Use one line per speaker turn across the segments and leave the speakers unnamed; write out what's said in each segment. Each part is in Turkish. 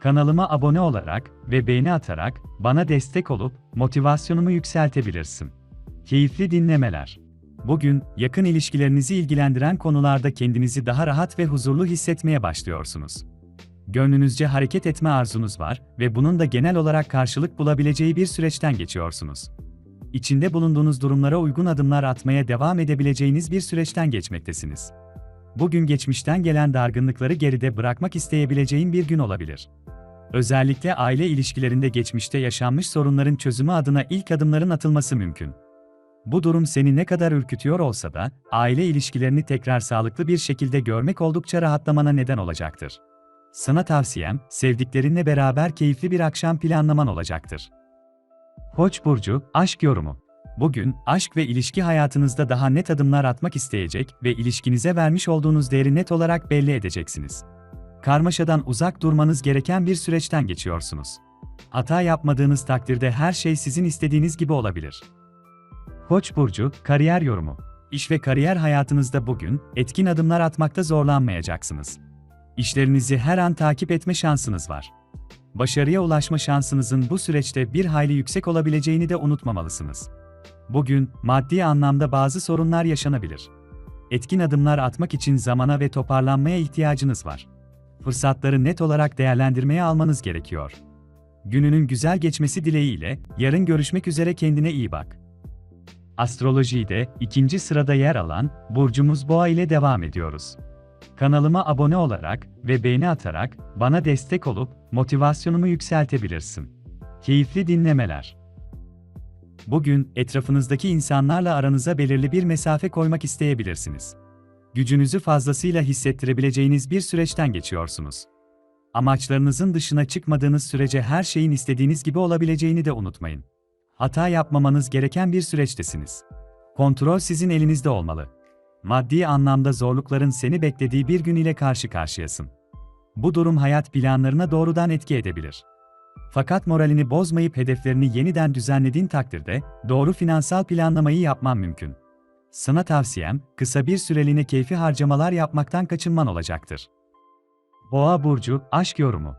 Kanalıma abone olarak ve beğeni atarak bana destek olup motivasyonumu yükseltebilirsin. Keyifli dinlemeler. Bugün yakın ilişkilerinizi ilgilendiren konularda kendinizi daha rahat ve huzurlu hissetmeye başlıyorsunuz. Gönlünüzce hareket etme arzunuz var ve bunun da genel olarak karşılık bulabileceği bir süreçten geçiyorsunuz. İçinde bulunduğunuz durumlara uygun adımlar atmaya devam edebileceğiniz bir süreçten geçmektesiniz. Bugün geçmişten gelen dargınlıkları geride bırakmak isteyebileceğin bir gün olabilir. Özellikle aile ilişkilerinde geçmişte yaşanmış sorunların çözümü adına ilk adımların atılması mümkün. Bu durum seni ne kadar ürkütüyor olsa da, aile ilişkilerini tekrar sağlıklı bir şekilde görmek oldukça rahatlamana neden olacaktır. Sana tavsiyem, sevdiklerinle beraber keyifli bir akşam planlaman olacaktır. Koç burcu, aşk yorumu. Bugün, aşk ve ilişki hayatınızda daha net adımlar atmak isteyecek ve ilişkinize vermiş olduğunuz değeri net olarak belli edeceksiniz. Karmaşadan uzak durmanız gereken bir süreçten geçiyorsunuz. Hata yapmadığınız takdirde her şey sizin istediğiniz gibi olabilir. Koç burcu, kariyer yorumu. İş ve kariyer hayatınızda bugün etkin adımlar atmakta zorlanmayacaksınız. İşlerinizi her an takip etme şansınız var. Başarıya ulaşma şansınızın bu süreçte bir hayli yüksek olabileceğini de unutmamalısınız. Bugün maddi anlamda bazı sorunlar yaşanabilir. Etkin adımlar atmak için zamana ve toparlanmaya ihtiyacınız var. Fırsatları net olarak değerlendirmeye almanız gerekiyor. Gününün güzel geçmesi dileğiyle yarın görüşmek üzere kendine iyi bak. Astrolojide ikinci sırada yer alan burcumuz Boğa ile devam ediyoruz. Kanalıma abone olarak ve beğeni atarak bana destek olup motivasyonumu yükseltebilirsin. Keyifli dinlemeler. Bugün etrafınızdaki insanlarla aranıza belirli bir mesafe koymak isteyebilirsiniz. Gücünüzü fazlasıyla hissettirebileceğiniz bir süreçten geçiyorsunuz. Amaçlarınızın dışına çıkmadığınız sürece her şeyin istediğiniz gibi olabileceğini de unutmayın. Hata yapmamanız gereken bir süreçtesiniz. Kontrol sizin elinizde olmalı. Maddi anlamda zorlukların seni beklediği bir gün ile karşı karşıyasın. Bu durum hayat planlarına doğrudan etki edebilir. Fakat moralini bozmayıp hedeflerini yeniden düzenlediğin takdirde doğru finansal planlamayı yapman mümkün. Sana tavsiyem, kısa bir süreliğine keyfi harcamalar yapmaktan kaçınman olacaktır. Boğa burcu aşk yorumu.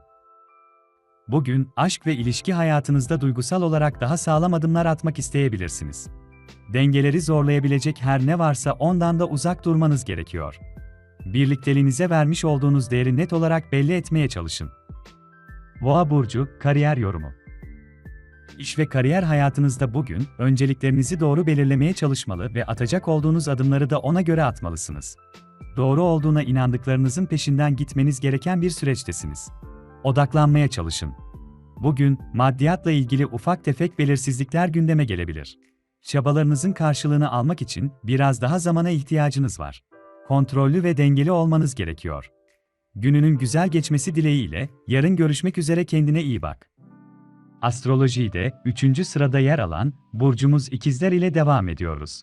Bugün aşk ve ilişki hayatınızda duygusal olarak daha sağlam adımlar atmak isteyebilirsiniz. Dengeleri zorlayabilecek her ne varsa ondan da uzak durmanız gerekiyor. Birlikteliğinize vermiş olduğunuz değeri net olarak belli etmeye çalışın. Boğa burcu kariyer yorumu. İş ve kariyer hayatınızda bugün önceliklerinizi doğru belirlemeye çalışmalı ve atacak olduğunuz adımları da ona göre atmalısınız. Doğru olduğuna inandıklarınızın peşinden gitmeniz gereken bir süreçtesiniz. Odaklanmaya çalışın. Bugün maddiyatla ilgili ufak tefek belirsizlikler gündeme gelebilir. Çabalarınızın karşılığını almak için biraz daha zamana ihtiyacınız var. Kontrollü ve dengeli olmanız gerekiyor. Gününün güzel geçmesi dileğiyle yarın görüşmek üzere kendine iyi bak. Astrolojide 3. sırada yer alan burcumuz ikizler ile devam ediyoruz.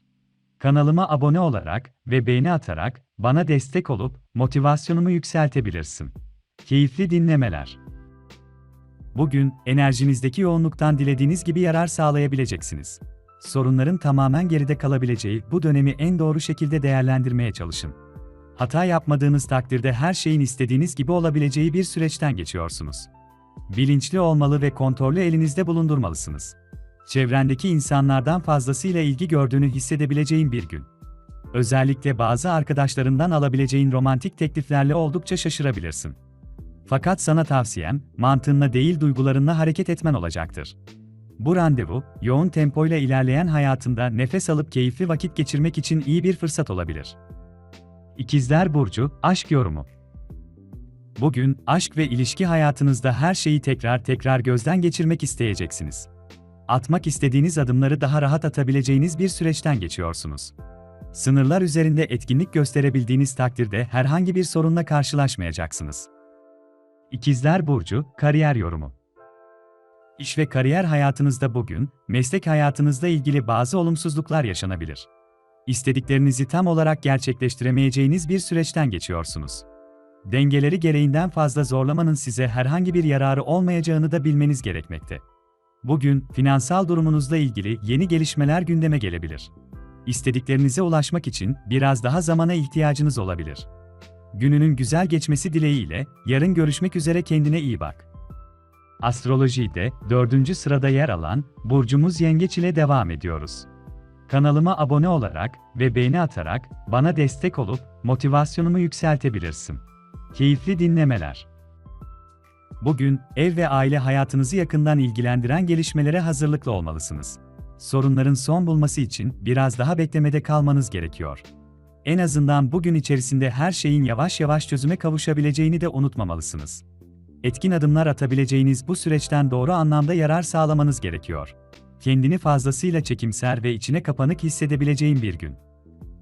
Kanalıma abone olarak ve beğeni atarak bana destek olup motivasyonumu yükseltebilirsin. Keyifli dinlemeler. Bugün enerjinizdeki yoğunluktan dilediğiniz gibi yarar sağlayabileceksiniz. Sorunların tamamen geride kalabileceği bu dönemi en doğru şekilde değerlendirmeye çalışın. Hata yapmadığınız takdirde her şeyin istediğiniz gibi olabileceği bir süreçten geçiyorsunuz. Bilinçli olmalı ve kontrolü elinizde bulundurmalısınız. Çevrendeki insanlardan fazlasıyla ilgi gördüğünü hissedebileceğin bir gün. Özellikle bazı arkadaşlarından alabileceğin romantik tekliflerle oldukça şaşırabilirsin. Fakat sana tavsiyem, mantığınla değil duygularınla hareket etmen olacaktır. Bu randevu, yoğun tempoyla ilerleyen hayatında nefes alıp keyifli vakit geçirmek için iyi bir fırsat olabilir. İkizler Burcu, Aşk Yorumu Bugün, aşk ve ilişki hayatınızda her şeyi tekrar tekrar gözden geçirmek isteyeceksiniz. Atmak istediğiniz adımları daha rahat atabileceğiniz bir süreçten geçiyorsunuz. Sınırlar üzerinde etkinlik gösterebildiğiniz takdirde herhangi bir sorunla karşılaşmayacaksınız. İkizler Burcu, Kariyer Yorumu İş ve kariyer hayatınızda bugün, meslek hayatınızla ilgili bazı olumsuzluklar yaşanabilir. İstediklerinizi tam olarak gerçekleştiremeyeceğiniz bir süreçten geçiyorsunuz. Dengeleri gereğinden fazla zorlamanın size herhangi bir yararı olmayacağını da bilmeniz gerekmekte. Bugün, finansal durumunuzla ilgili yeni gelişmeler gündeme gelebilir. İstediklerinize ulaşmak için biraz daha zamana ihtiyacınız olabilir. Gününün güzel geçmesi dileğiyle, yarın görüşmek üzere kendine iyi bak. Astrolojide dördüncü sırada yer alan burcumuz Yengeç ile devam ediyoruz. Kanalıma abone olarak ve beğeni atarak bana destek olup motivasyonumu yükseltebilirsin. Keyifli dinlemeler. Bugün ev ve aile hayatınızı yakından ilgilendiren gelişmelere hazırlıklı olmalısınız. Sorunların son bulması için biraz daha beklemede kalmanız gerekiyor. En azından bugün içerisinde her şeyin yavaş yavaş çözüme kavuşabileceğini de unutmamalısınız. Etkin adımlar atabileceğiniz bu süreçten doğru anlamda yarar sağlamanız gerekiyor. Kendini fazlasıyla çekimser ve içine kapanık hissedebileceğin bir gün.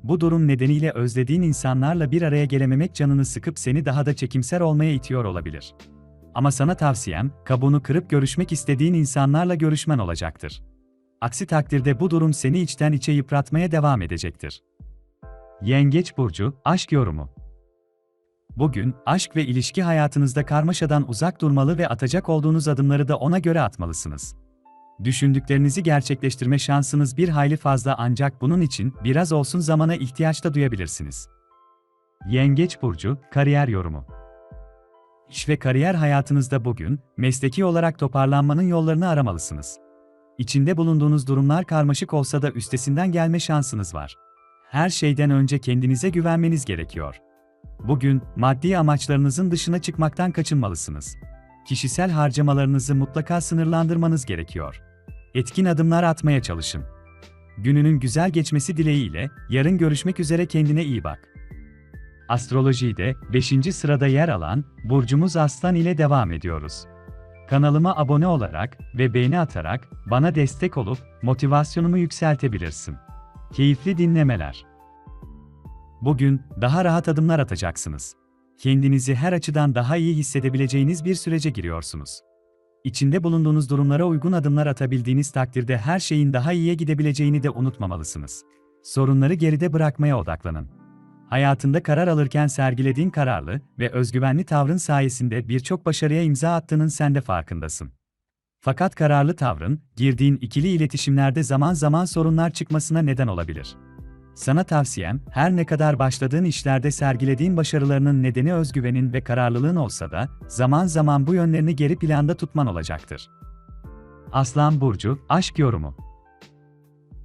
Bu durum nedeniyle özlediğin insanlarla bir araya gelememek canını sıkıp seni daha da çekimser olmaya itiyor olabilir. Ama sana tavsiyem, kabuğunu kırıp görüşmek istediğin insanlarla görüşmen olacaktır. Aksi takdirde bu durum seni içten içe yıpratmaya devam edecektir. Yengeç burcu aşk yorumu. Bugün aşk ve ilişki hayatınızda karmaşadan uzak durmalı ve atacak olduğunuz adımları da ona göre atmalısınız. Düşündüklerinizi gerçekleştirme şansınız bir hayli fazla ancak bunun için biraz olsun zamana ihtiyaç da duyabilirsiniz. Yengeç burcu kariyer yorumu. İş ve kariyer hayatınızda bugün mesleki olarak toparlanmanın yollarını aramalısınız. İçinde bulunduğunuz durumlar karmaşık olsa da üstesinden gelme şansınız var. Her şeyden önce kendinize güvenmeniz gerekiyor. Bugün maddi amaçlarınızın dışına çıkmaktan kaçınmalısınız. Kişisel harcamalarınızı mutlaka sınırlandırmanız gerekiyor. Etkin adımlar atmaya çalışın. Gününün güzel geçmesi dileğiyle yarın görüşmek üzere kendine iyi bak. Astrolojide 5. sırada yer alan burcumuz Aslan ile devam ediyoruz. Kanalıma abone olarak ve beğeni atarak bana destek olup motivasyonumu yükseltebilirsin. Keyifli dinlemeler. Bugün daha rahat adımlar atacaksınız. Kendinizi her açıdan daha iyi hissedebileceğiniz bir sürece giriyorsunuz. İçinde bulunduğunuz durumlara uygun adımlar atabildiğiniz takdirde her şeyin daha iyiye gidebileceğini de unutmamalısınız. Sorunları geride bırakmaya odaklanın. Hayatında karar alırken sergilediğin kararlı ve özgüvenli tavrın sayesinde birçok başarıya imza attığının sen de farkındasın. Fakat kararlı tavrın, girdiğin ikili iletişimlerde zaman zaman sorunlar çıkmasına neden olabilir. Sana tavsiyem, her ne kadar başladığın işlerde sergilediğin başarılarının nedeni özgüvenin ve kararlılığın olsa da, zaman zaman bu yönlerini geri planda tutman olacaktır. Aslan Burcu, Aşk Yorumu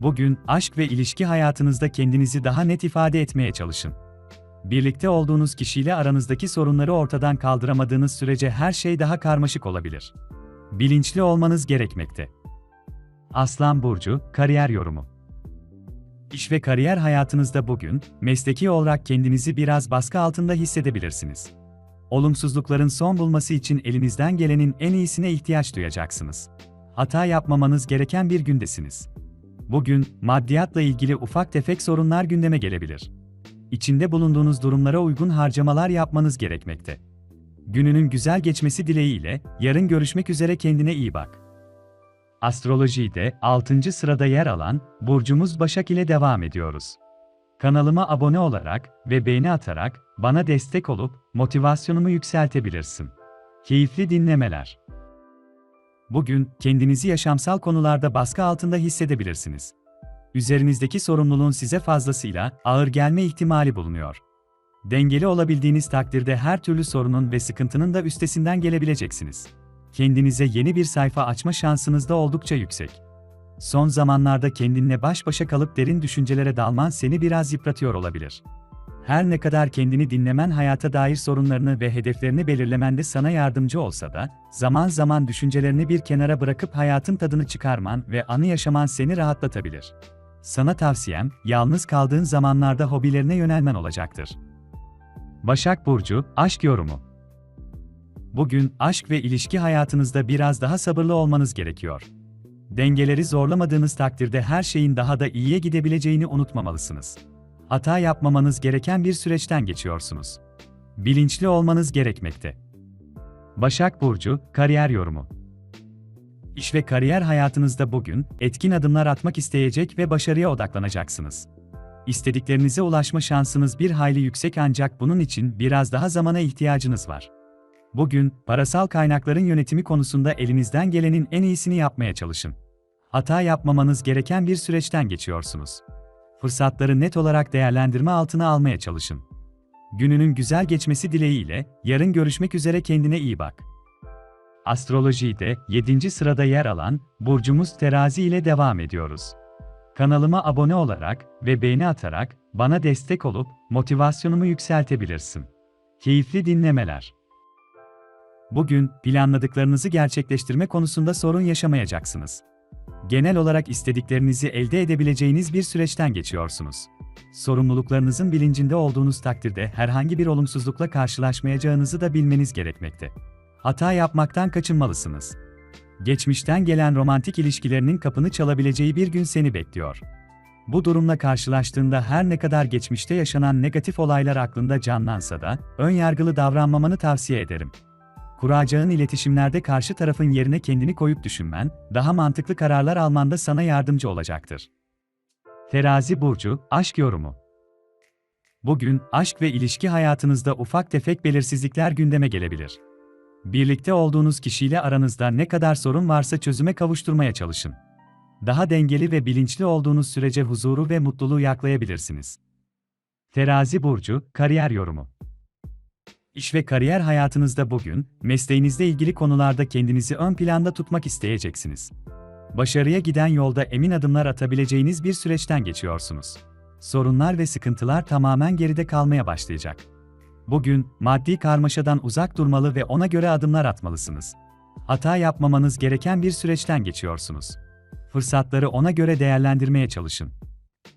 Bugün, aşk ve ilişki hayatınızda kendinizi daha net ifade etmeye çalışın. Birlikte olduğunuz kişiyle aranızdaki sorunları ortadan kaldıramadığınız sürece her şey daha karmaşık olabilir. Bilinçli olmanız gerekmekte. Aslan Burcu, Kariyer Yorumu İş ve kariyer hayatınızda bugün, mesleki olarak kendinizi biraz baskı altında hissedebilirsiniz. Olumsuzlukların son bulması için elinizden gelenin en iyisine ihtiyaç duyacaksınız. Hata yapmamanız gereken bir gündesiniz. Bugün, maddiyatla ilgili ufak tefek sorunlar gündeme gelebilir. İçinde bulunduğunuz durumlara uygun harcamalar yapmanız gerekmekte. Gününün güzel geçmesi dileğiyle, yarın görüşmek üzere kendine iyi bak. Astrolojide 6. sırada yer alan burcumuz Başak ile devam ediyoruz. Kanalıma abone olarak ve beğeni atarak bana destek olup motivasyonumu yükseltebilirsin. Keyifli dinlemeler. Bugün kendinizi yaşamsal konularda baskı altında hissedebilirsiniz. Üzerinizdeki sorumluluğun size fazlasıyla ağır gelme ihtimali bulunuyor. Dengeli olabildiğiniz takdirde her türlü sorunun ve sıkıntının da üstesinden gelebileceksiniz kendinize yeni bir sayfa açma şansınız da oldukça yüksek. Son zamanlarda kendinle baş başa kalıp derin düşüncelere dalman seni biraz yıpratıyor olabilir. Her ne kadar kendini dinlemen hayata dair sorunlarını ve hedeflerini belirlemende sana yardımcı olsa da, zaman zaman düşüncelerini bir kenara bırakıp hayatın tadını çıkarman ve anı yaşaman seni rahatlatabilir. Sana tavsiyem, yalnız kaldığın zamanlarda hobilerine yönelmen olacaktır. Başak Burcu, Aşk Yorumu Bugün aşk ve ilişki hayatınızda biraz daha sabırlı olmanız gerekiyor. Dengeleri zorlamadığınız takdirde her şeyin daha da iyiye gidebileceğini unutmamalısınız. Hata yapmamanız gereken bir süreçten geçiyorsunuz. Bilinçli olmanız gerekmekte. Başak Burcu, Kariyer Yorumu İş ve kariyer hayatınızda bugün etkin adımlar atmak isteyecek ve başarıya odaklanacaksınız. İstediklerinize ulaşma şansınız bir hayli yüksek ancak bunun için biraz daha zamana ihtiyacınız var. Bugün parasal kaynakların yönetimi konusunda elinizden gelenin en iyisini yapmaya çalışın. Hata yapmamanız gereken bir süreçten geçiyorsunuz. Fırsatları net olarak değerlendirme altına almaya çalışın. Gününün güzel geçmesi dileğiyle yarın görüşmek üzere kendine iyi bak. Astrolojide 7. sırada yer alan burcumuz Terazi ile devam ediyoruz. Kanalıma abone olarak ve beğeni atarak bana destek olup motivasyonumu yükseltebilirsin. Keyifli dinlemeler. Bugün planladıklarınızı gerçekleştirme konusunda sorun yaşamayacaksınız. Genel olarak istediklerinizi elde edebileceğiniz bir süreçten geçiyorsunuz. Sorumluluklarınızın bilincinde olduğunuz takdirde herhangi bir olumsuzlukla karşılaşmayacağınızı da bilmeniz gerekmekte. Hata yapmaktan kaçınmalısınız. Geçmişten gelen romantik ilişkilerinin kapını çalabileceği bir gün seni bekliyor. Bu durumla karşılaştığında her ne kadar geçmişte yaşanan negatif olaylar aklında canlansa da, ön yargılı davranmamanı tavsiye ederim. Kuracağın iletişimlerde karşı tarafın yerine kendini koyup düşünmen, daha mantıklı kararlar almanda sana yardımcı olacaktır. Terazi burcu, aşk yorumu. Bugün aşk ve ilişki hayatınızda ufak tefek belirsizlikler gündeme gelebilir. Birlikte olduğunuz kişiyle aranızda ne kadar sorun varsa çözüme kavuşturmaya çalışın. Daha dengeli ve bilinçli olduğunuz sürece huzuru ve mutluluğu yaklayabilirsiniz. Terazi burcu, kariyer yorumu. İş ve kariyer hayatınızda bugün, mesleğinizle ilgili konularda kendinizi ön planda tutmak isteyeceksiniz. Başarıya giden yolda emin adımlar atabileceğiniz bir süreçten geçiyorsunuz. Sorunlar ve sıkıntılar tamamen geride kalmaya başlayacak. Bugün, maddi karmaşadan uzak durmalı ve ona göre adımlar atmalısınız. Hata yapmamanız gereken bir süreçten geçiyorsunuz. Fırsatları ona göre değerlendirmeye çalışın.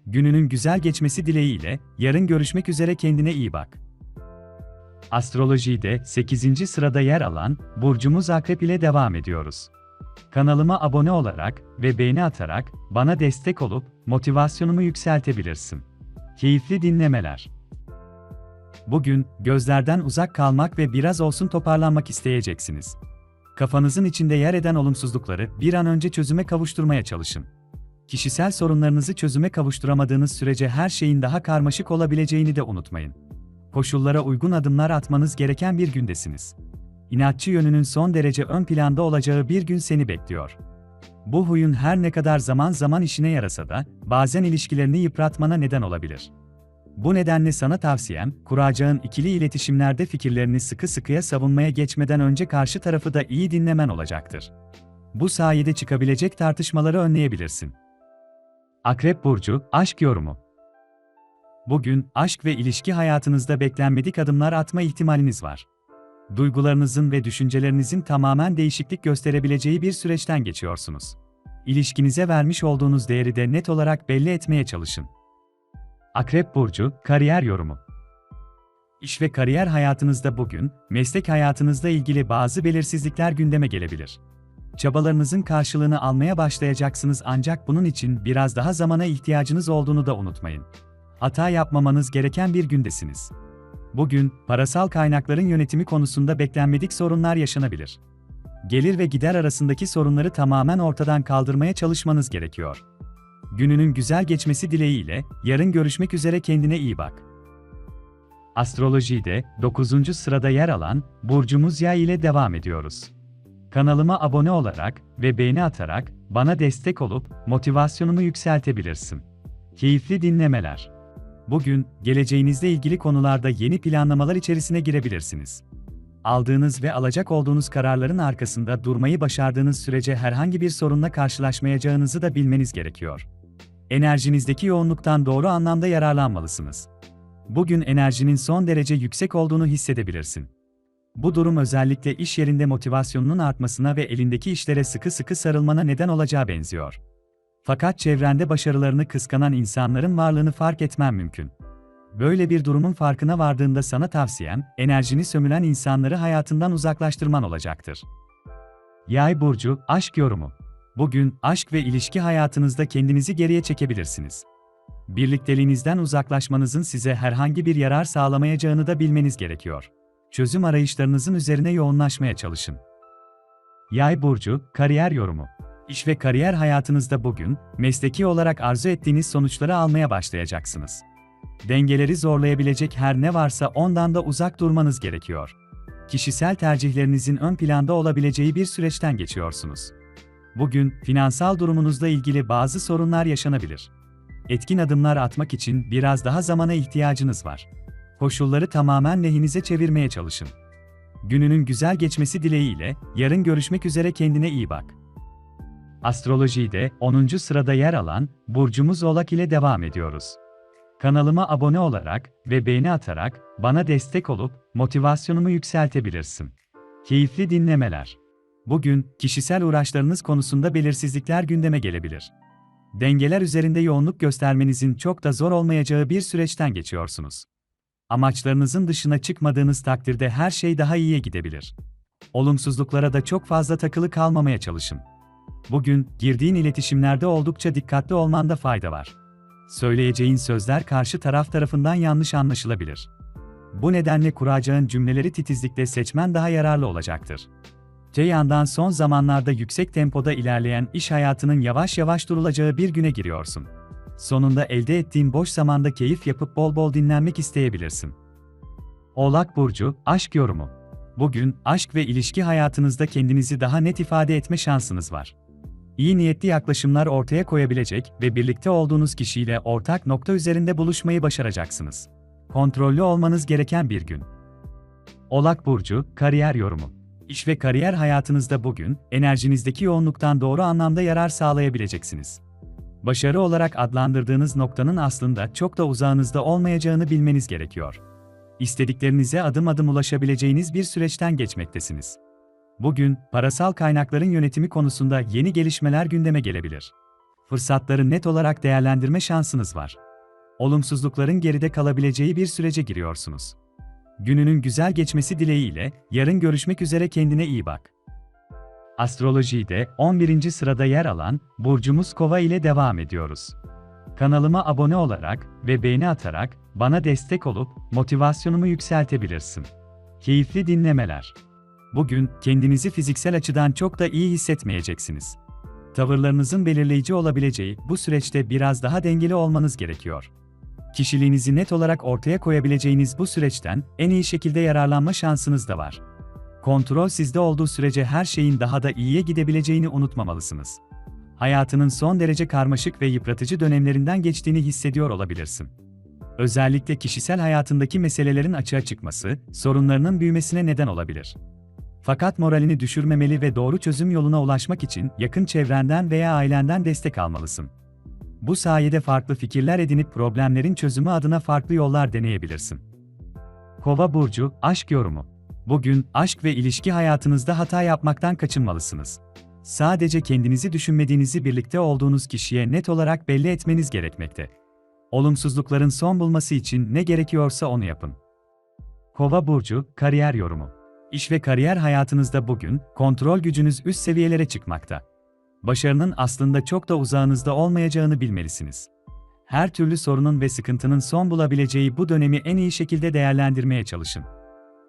Gününün güzel geçmesi dileğiyle, yarın görüşmek üzere kendine iyi bak. Astrolojide 8. sırada yer alan burcumuz Akrep ile devam ediyoruz. Kanalıma abone olarak ve beğeni atarak bana destek olup motivasyonumu yükseltebilirsin. Keyifli dinlemeler. Bugün gözlerden uzak kalmak ve biraz olsun toparlanmak isteyeceksiniz. Kafanızın içinde yer eden olumsuzlukları bir an önce çözüme kavuşturmaya çalışın. Kişisel sorunlarınızı çözüme kavuşturamadığınız sürece her şeyin daha karmaşık olabileceğini de unutmayın. Koşullara uygun adımlar atmanız gereken bir gündesiniz. İnatçı yönünün son derece ön planda olacağı bir gün seni bekliyor. Bu huyun her ne kadar zaman zaman işine yarasa da, bazen ilişkilerini yıpratmana neden olabilir. Bu nedenle sana tavsiyem, kuracağın ikili iletişimlerde fikirlerini sıkı sıkıya savunmaya geçmeden önce karşı tarafı da iyi dinlemen olacaktır. Bu sayede çıkabilecek tartışmaları önleyebilirsin. Akrep Burcu, Aşk Yorumu Bugün, aşk ve ilişki hayatınızda beklenmedik adımlar atma ihtimaliniz var. Duygularınızın ve düşüncelerinizin tamamen değişiklik gösterebileceği bir süreçten geçiyorsunuz. İlişkinize vermiş olduğunuz değeri de net olarak belli etmeye çalışın. Akrep Burcu, Kariyer Yorumu İş ve kariyer hayatınızda bugün, meslek hayatınızla ilgili bazı belirsizlikler gündeme gelebilir. Çabalarınızın karşılığını almaya başlayacaksınız ancak bunun için biraz daha zamana ihtiyacınız olduğunu da unutmayın. Hata yapmamanız gereken bir gündesiniz. Bugün, parasal kaynakların yönetimi konusunda beklenmedik sorunlar yaşanabilir. Gelir ve gider arasındaki sorunları tamamen ortadan kaldırmaya çalışmanız gerekiyor. Gününün güzel geçmesi dileğiyle, yarın görüşmek üzere kendine iyi bak. Astrolojide 9. sırada yer alan burcumuz Yay ile devam ediyoruz. Kanalıma abone olarak ve beğeni atarak bana destek olup motivasyonumu yükseltebilirsin. Keyifli dinlemeler. Bugün geleceğinizle ilgili konularda yeni planlamalar içerisine girebilirsiniz. Aldığınız ve alacak olduğunuz kararların arkasında durmayı başardığınız sürece herhangi bir sorunla karşılaşmayacağınızı da bilmeniz gerekiyor enerjinizdeki yoğunluktan doğru anlamda yararlanmalısınız. Bugün enerjinin son derece yüksek olduğunu hissedebilirsin. Bu durum özellikle iş yerinde motivasyonunun artmasına ve elindeki işlere sıkı sıkı sarılmana neden olacağı benziyor. Fakat çevrende başarılarını kıskanan insanların varlığını fark etmen mümkün. Böyle bir durumun farkına vardığında sana tavsiyem, enerjini sömüren insanları hayatından uzaklaştırman olacaktır. Yay burcu, aşk yorumu. Bugün aşk ve ilişki hayatınızda kendinizi geriye çekebilirsiniz. Birlikteliğinizden uzaklaşmanızın size herhangi bir yarar sağlamayacağını da bilmeniz gerekiyor. Çözüm arayışlarınızın üzerine yoğunlaşmaya çalışın. Yay burcu, kariyer yorumu. İş ve kariyer hayatınızda bugün, mesleki olarak arzu ettiğiniz sonuçları almaya başlayacaksınız. Dengeleri zorlayabilecek her ne varsa ondan da uzak durmanız gerekiyor. Kişisel tercihlerinizin ön planda olabileceği bir süreçten geçiyorsunuz. Bugün, finansal durumunuzla ilgili bazı sorunlar yaşanabilir. Etkin adımlar atmak için biraz daha zamana ihtiyacınız var. Koşulları tamamen lehinize çevirmeye çalışın. Gününün güzel geçmesi dileğiyle, yarın görüşmek üzere kendine iyi bak. Astrolojide 10. sırada yer alan burcumuz Oğlak ile devam ediyoruz. Kanalıma abone olarak ve beğeni atarak bana destek olup motivasyonumu yükseltebilirsin. Keyifli dinlemeler. Bugün kişisel uğraşlarınız konusunda belirsizlikler gündeme gelebilir. Dengeler üzerinde yoğunluk göstermenizin çok da zor olmayacağı bir süreçten geçiyorsunuz. Amaçlarınızın dışına çıkmadığınız takdirde her şey daha iyiye gidebilir. Olumsuzluklara da çok fazla takılı kalmamaya çalışın. Bugün girdiğin iletişimlerde oldukça dikkatli olmanda fayda var. Söyleyeceğin sözler karşı taraf tarafından yanlış anlaşılabilir. Bu nedenle kuracağın cümleleri titizlikle seçmen daha yararlı olacaktır. Te yandan son zamanlarda yüksek tempoda ilerleyen iş hayatının yavaş yavaş durulacağı bir güne giriyorsun. Sonunda elde ettiğin boş zamanda keyif yapıp bol bol dinlenmek isteyebilirsin. Oğlak Burcu, Aşk Yorumu Bugün, aşk ve ilişki hayatınızda kendinizi daha net ifade etme şansınız var. İyi niyetli yaklaşımlar ortaya koyabilecek ve birlikte olduğunuz kişiyle ortak nokta üzerinde buluşmayı başaracaksınız. Kontrollü olmanız gereken bir gün. Oğlak Burcu, Kariyer Yorumu İş ve kariyer hayatınızda bugün, enerjinizdeki yoğunluktan doğru anlamda yarar sağlayabileceksiniz. Başarı olarak adlandırdığınız noktanın aslında çok da uzağınızda olmayacağını bilmeniz gerekiyor. İstediklerinize adım adım ulaşabileceğiniz bir süreçten geçmektesiniz. Bugün, parasal kaynakların yönetimi konusunda yeni gelişmeler gündeme gelebilir. Fırsatları net olarak değerlendirme şansınız var. Olumsuzlukların geride kalabileceği bir sürece giriyorsunuz. Gününün güzel geçmesi dileğiyle, yarın görüşmek üzere kendine iyi bak. Astrolojide 11. sırada yer alan burcumuz Kova ile devam ediyoruz. Kanalıma abone olarak ve beğeni atarak bana destek olup motivasyonumu yükseltebilirsin. Keyifli dinlemeler. Bugün kendinizi fiziksel açıdan çok da iyi hissetmeyeceksiniz. Tavırlarınızın belirleyici olabileceği bu süreçte biraz daha dengeli olmanız gerekiyor. Kişiliğinizi net olarak ortaya koyabileceğiniz bu süreçten en iyi şekilde yararlanma şansınız da var. Kontrol sizde olduğu sürece her şeyin daha da iyiye gidebileceğini unutmamalısınız. Hayatının son derece karmaşık ve yıpratıcı dönemlerinden geçtiğini hissediyor olabilirsin. Özellikle kişisel hayatındaki meselelerin açığa çıkması, sorunlarının büyümesine neden olabilir. Fakat moralini düşürmemeli ve doğru çözüm yoluna ulaşmak için yakın çevrenden veya ailenden destek almalısın. Bu sayede farklı fikirler edinip problemlerin çözümü adına farklı yollar deneyebilirsin. Kova burcu aşk yorumu. Bugün aşk ve ilişki hayatınızda hata yapmaktan kaçınmalısınız. Sadece kendinizi düşünmediğinizi birlikte olduğunuz kişiye net olarak belli etmeniz gerekmekte. Olumsuzlukların son bulması için ne gerekiyorsa onu yapın. Kova burcu kariyer yorumu. İş ve kariyer hayatınızda bugün kontrol gücünüz üst seviyelere çıkmakta. Başarının aslında çok da uzağınızda olmayacağını bilmelisiniz. Her türlü sorunun ve sıkıntının son bulabileceği bu dönemi en iyi şekilde değerlendirmeye çalışın.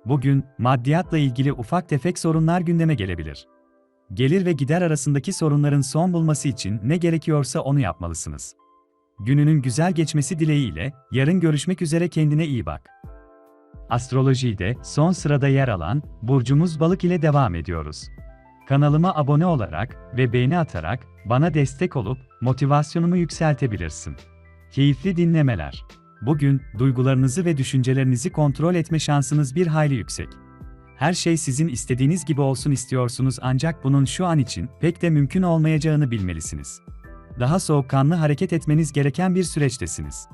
Bugün, maddiyatla ilgili ufak tefek sorunlar gündeme gelebilir. Gelir ve gider arasındaki sorunların son bulması için ne gerekiyorsa onu yapmalısınız. Gününün güzel geçmesi dileğiyle, yarın görüşmek üzere kendine iyi bak. Astrolojide son sırada yer alan burcumuz Balık ile devam ediyoruz. Kanalıma abone olarak ve beğeni atarak bana destek olup motivasyonumu yükseltebilirsin. Keyifli dinlemeler. Bugün duygularınızı ve düşüncelerinizi kontrol etme şansınız bir hayli yüksek. Her şey sizin istediğiniz gibi olsun istiyorsunuz ancak bunun şu an için pek de mümkün olmayacağını bilmelisiniz. Daha soğukkanlı hareket etmeniz gereken bir süreçtesiniz.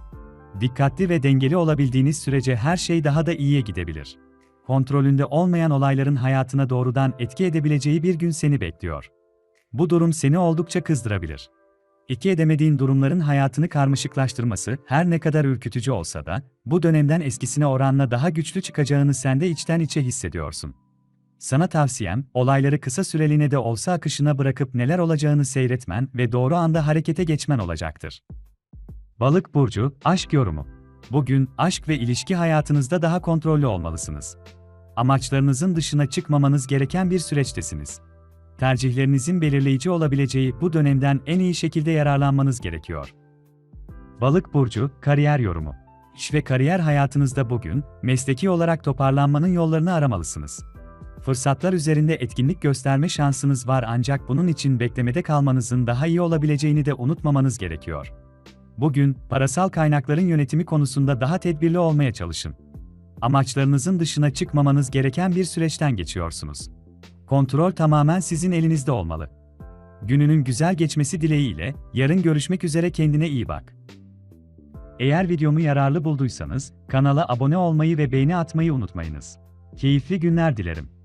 Dikkatli ve dengeli olabildiğiniz sürece her şey daha da iyiye gidebilir. Kontrolünde olmayan olayların hayatına doğrudan etki edebileceği bir gün seni bekliyor. Bu durum seni oldukça kızdırabilir. İki edemediğin durumların hayatını karmaşıklaştırması her ne kadar ürkütücü olsa da, bu dönemden eskisine oranla daha güçlü çıkacağını sen içten içe hissediyorsun. Sana tavsiyem, olayları kısa süreliğine de olsa akışına bırakıp neler olacağını seyretmen ve doğru anda harekete geçmen olacaktır. Balık burcu, aşk yorumu. Bugün aşk ve ilişki hayatınızda daha kontrollü olmalısınız. Amaçlarınızın dışına çıkmamanız gereken bir süreçtesiniz. tercihlerinizin belirleyici olabileceği bu dönemden en iyi şekilde yararlanmanız gerekiyor. Balık burcu kariyer yorumu. İş ve kariyer hayatınızda bugün mesleki olarak toparlanmanın yollarını aramalısınız. Fırsatlar üzerinde etkinlik gösterme şansınız var ancak bunun için beklemede kalmanızın daha iyi olabileceğini de unutmamanız gerekiyor. Bugün parasal kaynakların yönetimi konusunda daha tedbirli olmaya çalışın. Amaçlarınızın dışına çıkmamanız gereken bir süreçten geçiyorsunuz. Kontrol tamamen sizin elinizde olmalı. Gününün güzel geçmesi dileğiyle, yarın görüşmek üzere kendine iyi bak. Eğer videomu yararlı bulduysanız, kanala abone olmayı ve beğeni atmayı unutmayınız. Keyifli günler dilerim.